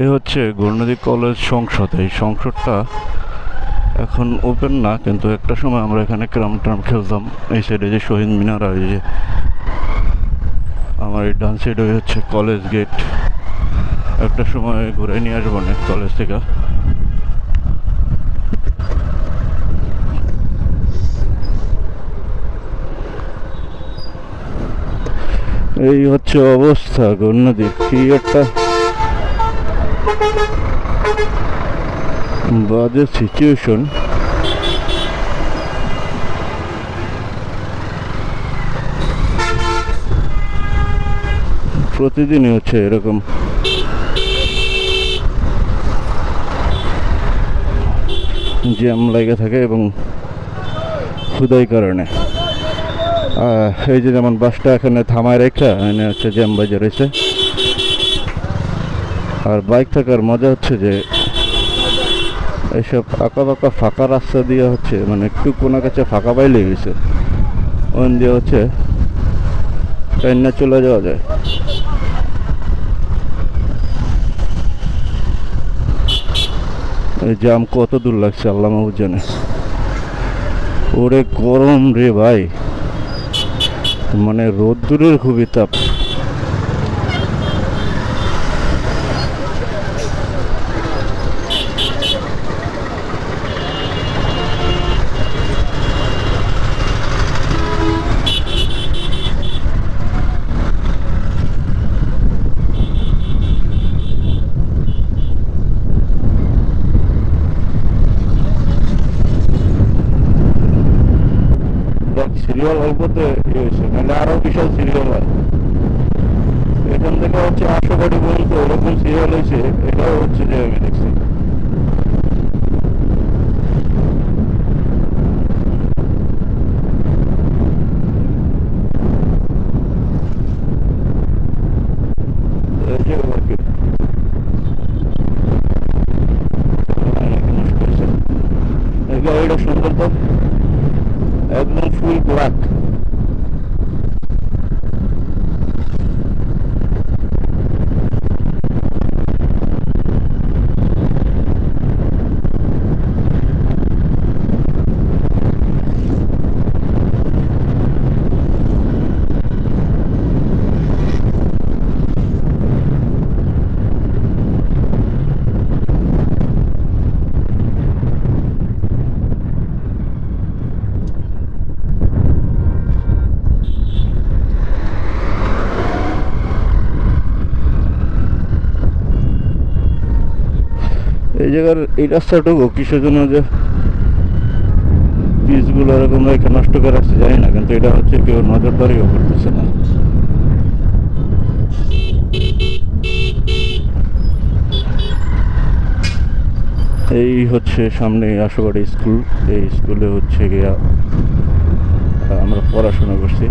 এই হচ্ছে গৌরনদী কলেজ সংসদ। এই সংসদটা এখন ওপেন না, কিন্তু একটা সময় আমরা এখানে ক্রাম ট্রাম খেলতাম। এই সাইডে যে শহীদ মিনার এই যে আমার এই ডান সাইডে হচ্ছে কলেজ গেট একটা সময় ঘুরে নিয়ে আসব না কলেজ থেকে। এই হচ্ছে অবস্থা গৌরনদীর। কি একটা বাজে সিচুয়েশন প্রতিদিনই হচ্ছে এরকম। জ্যাম লেগে থাকে এবং খুদাই কারণে। এই যে যেমন বাসটা এখানে থামায় রেখা, এনে হচ্ছে জ্যাম বাজে রয়েছে। আর বাইক থাকার মজা হচ্ছে যে এইসব আঁকা বাঁকা ফাঁকা রাস্তা দিয়ে হচ্ছে মানে একটু কোনো কাছে ফাঁকা পাইলে গেছে। ওন দিয়ে হচ্ছে ট্রেনে চলে যাওয়া যায়। জাম কত দূর লাগছে, আল্লাহ মাহবুব জানে। ওরে গরম রে ভাই। মানে রোদ্দুরের খুবই তাপ। সিরিয়াল অল্পতে হয়েছে মানে আরও বিশাল সিরিয়াল হয় এখান থেকে হচ্ছে আশো গাড়ি পর্যন্ত ওরকম সিরিয়াল হয়েছে, এটাও হচ্ছে যে আমি দেখছি এই যে market। অনেক নষ্ট হয়েছে। এই গাড়িটা সুন্দর তো É a Moonful Black. জায়গার এই রাস্তাটুকু কিসের জন্য যে পিসগুলো এরকম রেখে নষ্ট করে রাখছে জানি না, কিন্তু এটা হচ্ছে কেউ নজরদারিও করতেছে না। এই হচ্ছে সামনে আশুবাড়ি স্কুল, এই স্কুলে হচ্ছে গিয়া আমরা পড়াশোনা করছি।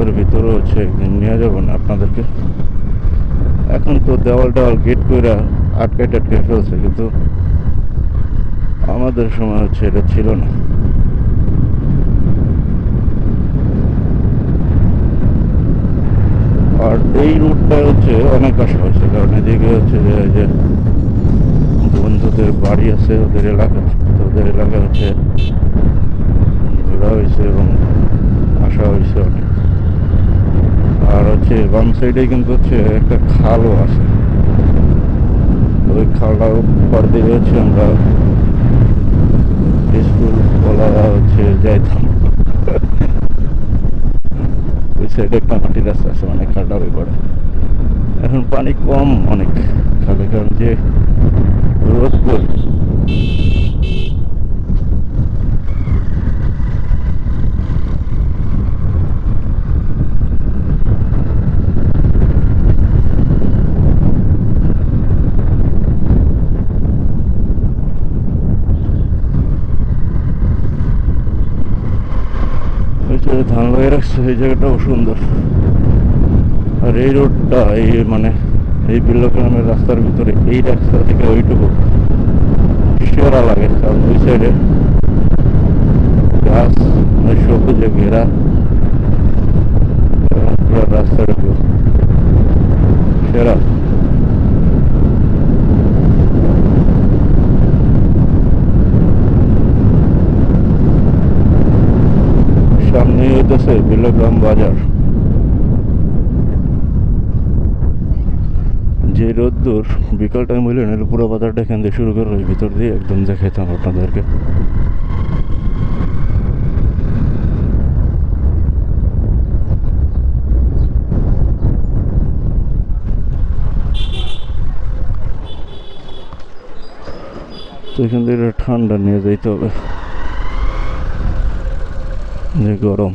স্কুলটার ভিতরে হচ্ছে একদিন নিয়ে যাব না আপনাদেরকে। এখন তো দেওয়াল টেওয়াল গেট করে আটকে টাটকে ফেলছে, কিন্তু আমাদের সময় হচ্ছে এটা ছিল না। আর এই রুটটা হচ্ছে অনেক আসা হয়েছে, কারণ এদিকে হচ্ছে যে বন্ধুদের বাড়ি আছে ওদের এলাকা ওদের এলাকা হচ্ছে ঘোরা হয়েছে এবং আসা হচ্ছে, বাম সাইডে কিন্তু হচ্ছে একটা খালও আছে। ওই খালটার উপর দিয়ে হচ্ছে আমরা বলা হচ্ছে যাইতাম। ওই সাইডে একটা মাটির রাস্তা আছে মানে খালটা ওই পারে এখন পানি কম অনেক, খালে, কারণ যে রোদ ভিতরে ধান লাগিয়ে রাখছে এই জায়গাটাও সুন্দর। আর এই রোডটা, এই মানে এই বিল্লগ্রামের রাস্তার ভিতরে, এই রাস্তা থেকে ওইটুকু সেরা লাগে, কারণ ওই সাইডে গাছ মানে সবুজে ঘেরা রাস্তাটা সেরা। বিলগ্রাম বাজার। যে রোদ্দুর বিকাল টাইম হইলে নাহলে পুরো বাজারটা এখান দিয়ে শুরু করে ভিতর দিয়ে একদম দেখাইতাম আপনাদেরকে। তো এখান থেকে ঠান্ডা নিয়ে যাইতে হবে। যে গরম।